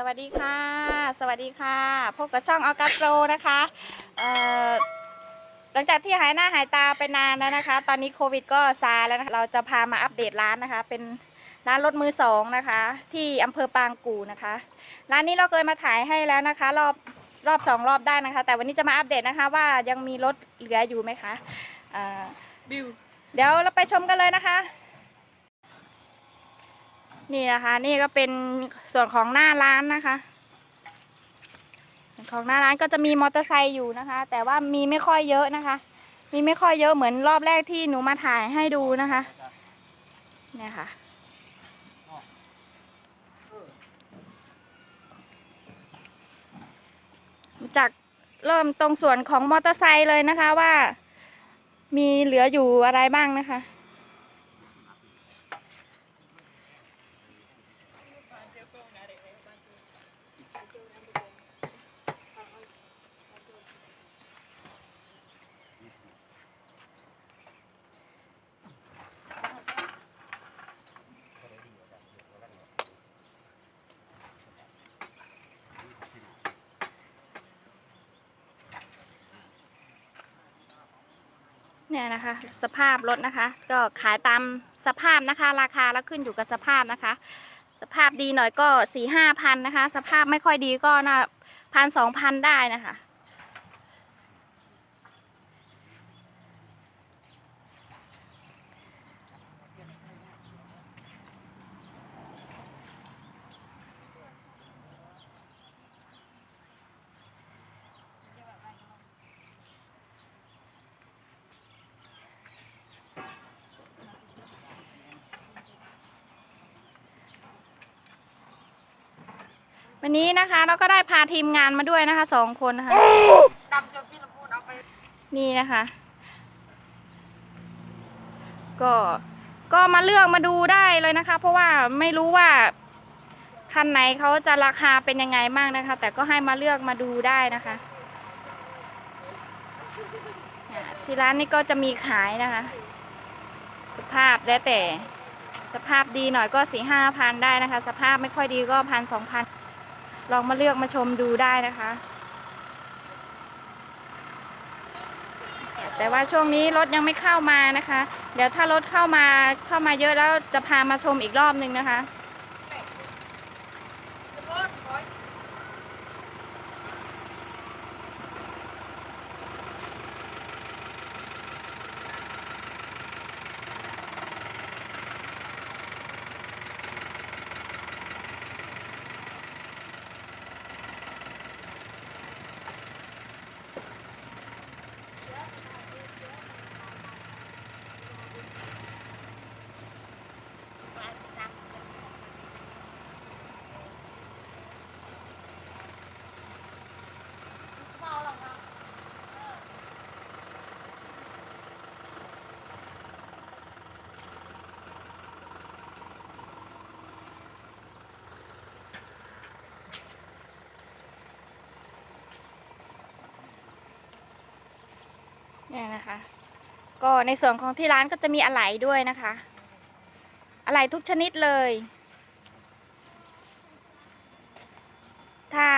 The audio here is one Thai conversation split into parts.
สวัสดีค่ะ สวัสดีค่ะ พบกับช่องออกัสโปรนะคะเอ่อหลังจากที่หายหน้าหายตาไปนานแล้วนะคะ ตอนนี้โควิดก็ซาแล้วนะคะเราจะพามาอัปเดตร้านนะคะ เป็นร้านรถมือสองนะคะ ที่อำเภอปางกู่นะคะ ร้านนี้เราเคยมาถ่ายให้แล้วนะคะ รอบรอบสองรอบได้นะคะ แต่วันนี้จะมาอัปเดตนะคะ ว่ายังมีรถเหลืออยู่ไหมคะเอ่อบิวเดี๋ยวเราไปชมกันเลยนะคะ นี่นะคะ นี่ก็เป็นส่วนของหน้าร้านนะคะ ของหน้าร้านก็จะมีมอเตอร์ไซค์อยู่นะคะ แต่ว่ามีไม่ค่อยเยอะนะคะ มีไม่ค่อยเยอะเหมือนรอบแรกที่หนูมาถ่ายให้ดูนะคะเนี่ยค่ะจากเริ่มตรงส่วนของมอเตอร์ไซค์เลยนะคะว่า มีเหลืออยู่อะไรบ้างนะคะ เนี่ยนะคะ สภาพรถนะคะ ก็ขายตามสภาพนะคะ ราคาแล้วขึ้นอยู่กับสภาพนะคะ สภาพดีหน่อยก็สี่ห้าพันนะคะ สภาพไม่ค่อยดีก็น่าพันสองพันได้นะคะ วันนี้นะคะเราก็ได้พาทีมงานมาด้วยนะคะสองคนนะคะดำจนพี่ละพูดเอาไป นี่นะคะ ก็ก็มาเลือกมาดูได้เลยนะคะ เพราะว่าไม่รู้ว่าคันไหนเขาจะราคาเป็นยังไงบ้างนะคะ แต่ก็ให้มาเลือกมาดูได้นะคะ ที่ร้านนี้ก็จะมีขายนะคะ สภาพแล้วแต่ สภาพดีหน่อยก็สี่ห้าพันได้นะคะ สภาพไม่ค่อยดีก็พันสองพัน ลองมาเลือกมาชมดูได้นะคะ แต่ว่าช่วงนี้รถยังไม่เข้ามานะคะ เดี๋ยวถ้ารถเข้ามาเข้ามาเยอะแล้วจะพามาชมอีกรอบนึงนะคะ เนี่ยนะคะ ก็ในส่วนของที่ร้านก็จะมีอะไหล่ด้วยนะคะ อะไหล่ทุกชนิดเลย ถ้า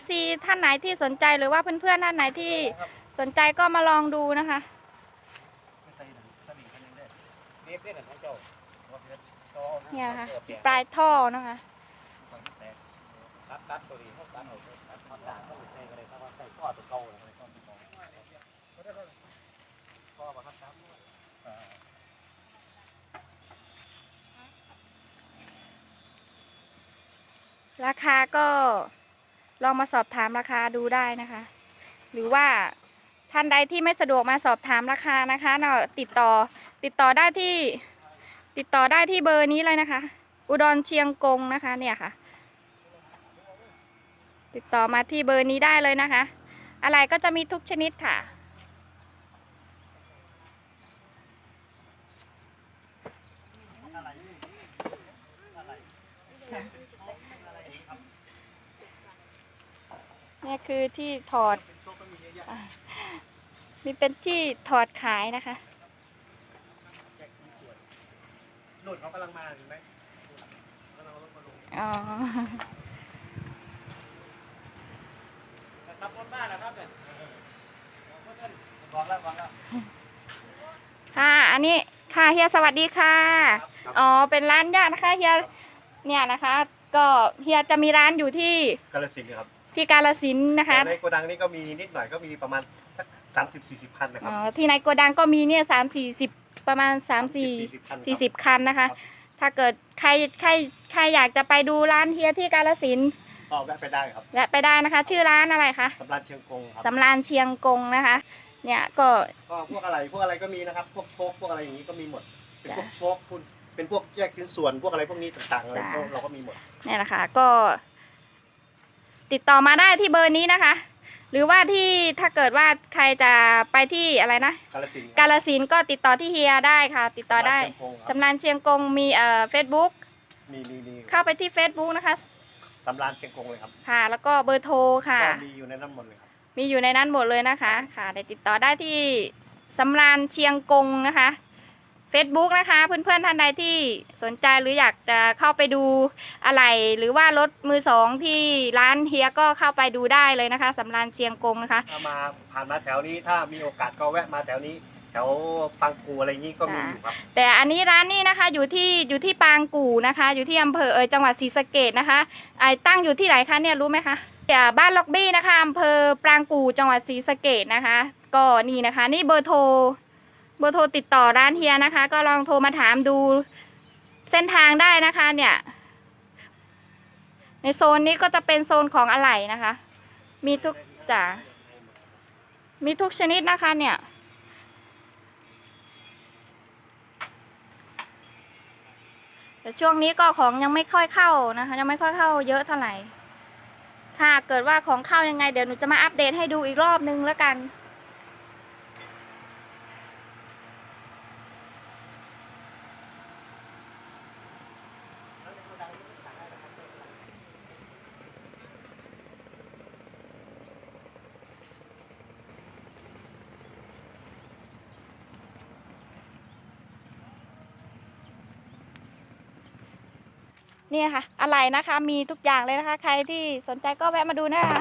FC ท่านไหนที่สนใจหรือว่าเพื่อนๆท่านไหนที่สนใจก็มาลองดูนะคะเนี่ยนะคะเปลี่ยนปลายท่อนะคะฝั่งแตกตัดตัดตัวนี้ตัดเอาตัดความสะอาดใส่กันเลยถ้าว่าใส่ข้อตัวเก่าเลยข้อตัวเก่าข้อมาครับครับอ่า ราคาก็ลองมาสอบถามราคาดูได้นะคะ หรือว่าท่านใดที่ไม่สะดวกมาสอบถามราคานะคะเนาะติดต่อติดต่อได้ที่ติดต่อได้ที่เบอร์นี้เลยนะคะ อุดรเชียงกงนะคะเนี่ยค่ะ ติดต่อมาที่เบอร์นี้ได้เลยนะคะ อะไรก็จะมีทุกชนิดค่ะเี่คือที่ถอดมีเป็นที่ถอดขายนะคะหนุดเขากำลังมาถึงไหม่อ๋อนะครับรถบ้านนอ๋อค่ะ อันนี้ค่ะเฮียสวัสดีค่ะ อ๋อ เป็นร้านญานะคะเฮีย เนี่ยนะคะ ก็เฮียจะมีร้านอยู่ที่กาลสินครับ ที่กาลสินธุ์นะคะแต่ในโกดังนี้ก็มีนิดหน่อยก็มีประมาณสามสิบสี่สิบคันนะครัอ๋บ อที่ในโกดังก็มีเนี่ยสามสี่สิบประมาณสามสี่40คันสี่สิบคันนะคะ ครับ ถ้าเกิดใครใครใครอยากจะไปดูร้านเฮียที่กาลสินธุ์ก็แวะไปได้ครับแวะไปได้นะคะ ชื่อร้านอะไรคะสำราญเชียงกงครับ สำรานเชียงกงนะคะ เนี่ยก็ก็พวกอะไรพวกอะไรก็มีนะครับ พวกโชคพวกอะไรอย่างนี้ก็มีหมด เป็นพวกโชคคุณเป็นพวกแยกชิ้นส่วนพวกอะไรพวกนี้ต่างๆอะไรพวกเราก็มีหมด เนี่ยนะคะก็ ติดต่อมาได้ที่เบอร์นี้นะคะ หรือว่าที่ถ้าเกิดว่าใครจะไปที่อะไรนะ กาลสินธุ์กาลสินธุ์ก็ติดต่อที่เฮียได้ค่ะ ติดต่อได้สำราญเชียงกงครับสำรานเชียงกงมีเอ่อเฟซบุ๊กมีมีมีเข้าไปที่ Facebook นะคะสำราญเชียงกงเลยครับค่ะ แล้วก็เบอร์โทรค่ะ ก็มีอยู่ในน้ำมันเลยครับ มีอยู่ในนั้นหมดเลยนะคะ ค่ะเดี๋ยวติดต่อได้ที่สำรานเชียงกงนะคะ Facebook นะคะ เพื่อนๆท่านใดที่สนใจหรืออยากจะเข้าไปดูอะไร หรือว่ารถมือสองที่ร้านเฮียก็เข้าไปดูได้เลยนะคะสำรานเชียงกงนะคะ ถ้ามาผ่านมาแถวนี้ถ้ามีโอกาสก็แวะมาแถวนี้ แถวปังกูอะไรอย่างนี้ก็มีอยู่ครับ แต่อันนี้ร้านนี้นะคะอยู่ที่อยู่ที่ปางกู่นะคะ อยู่ที่อำเภอเอยจังหวัดศรีสะเกดนะคะไอ้ตั้งอยู่ที่ไหนคะเนี่ยรู้ไหมคะอ่าบ้านล็อกบี้นะคะอำเภอปรางกู่จังหวัดศรีสะเกดนะคะ ก็นี่นะคะ นี่เบอร์โทร เบอร์โทรติดต่อร้านเฮียนะคะ ก็ลองโทรมาถามดูเส้นทางได้นะคะเนี่ย ในโซนนี้ก็จะเป็นโซนของอะไหล่นะคะ มีทุกจ้ะมีทุกชนิดนะคะเนี่ยแต่ช่วงนี้ก็ของยังไม่ค่อยเข้านะคะ ยังไม่ค่อยเข้าเยอะเท่าไหร่ถ้าเกิดว่าของเข้ายังไงเดี๋ยวหนูจะมาอัปเดตให้ดูอีกรอบนึงแล้วกัน นี่ค่ะ อะไรนะคะ มีทุกอย่างเลยนะคะ ใครที่สนใจก็แวะมาดูนะคะ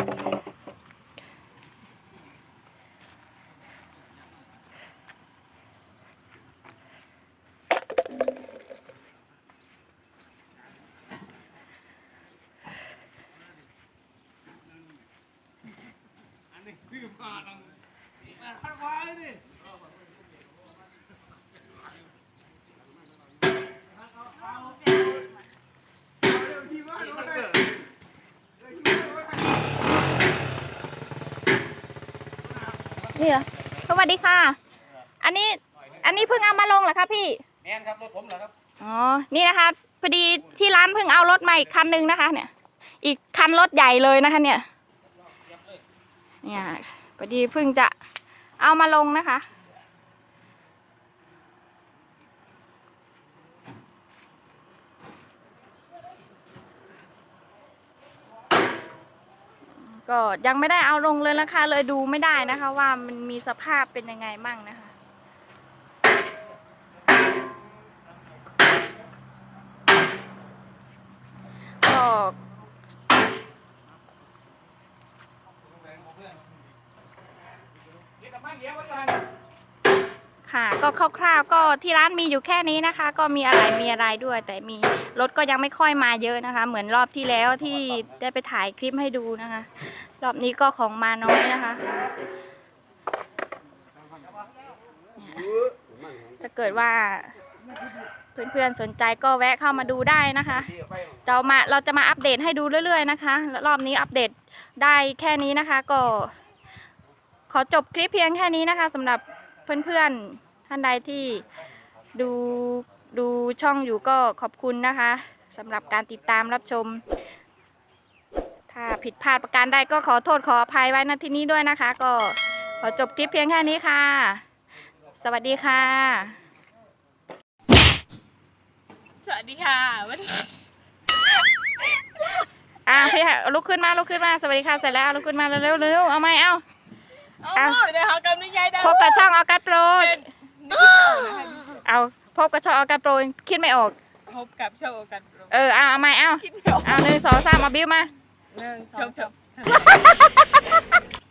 นี่เหรอส วัสดีค่ะ อันนี้อันนี้เพิ่งเอามาลงเหรอคะพี่แม่นครับรถผมเหรอครับอ๋อนี่นะคะพอดีที่ร้านเพิ่งเอารถมาอีกคันหนึงนะคะ เนี่ย อีกคันรถใหญ่เลยนะคะ เนี่ยเนี่ยพอดีเพิ่งจะเอามาลงนะคะ ก็ยังไม่ได้เอาลงเลยนะคะ เลยดูไม่ได้นะคะ ว่ามันมีสภาพเป็นยังไงมั่งนะคะก็ ค่ะ ก็คร่าวๆก็ที่ร้านมีอยู่แค่นี้นะคะ ก็มีอะไรมีอะไรด้วย แต่มีรถก็ยังไม่ค่อยมาเยอะนะคะ เหมือนรอบที่แล้วที่ได้ไปถ่ายคลิปให้ดูนะคะ รอบนี้ก็ของมาน้อยนะคะถ้าเกิดว่าเพื่อนๆสนใจก็แวะเข้ามาดูได้นะคะเรามาเราจะมาอัปเดตให้ดูเรื่อยๆนะคะแล้วรอบนี้อัปเดตได้แค่นี้นะคะ ก็ ขอจบคลิปเพียงแค่นี้นะคะสำหรับเพื่อนๆ ท่านใดที่ดูดูช่องอยู่ก็ขอบคุณนะคะสำหรับการติดตามรับชม ถ้าผิดพลาดประการใดก็ขอโทษขออภัยไว้ณที่นี้ด้วยนะคะ ก็ขอจบคลิปเพียงแค่นี้ค่ะ สวัสดีค่ะ สวัสดีค่ะวันนี้อะพี่ค่ะลุกขึ้นมาลุกขึ้นมาสวัสดีค่ะเสร็จแล้วลุกขึ้นมาเร็วๆเร็วๆเอาไหมเอา เอาอะ เดี๋ยวเขากำลังยายดาวพบกับช่องออกัสโปร เป็นนิด เอาพบกับชออกันโปรยคิดไม่ออก พบกับโชว์กันเออเอาเอาไม่เอาเอาหนึ่งสองสามมาบิ้วมา หนึ่งสอง ชมช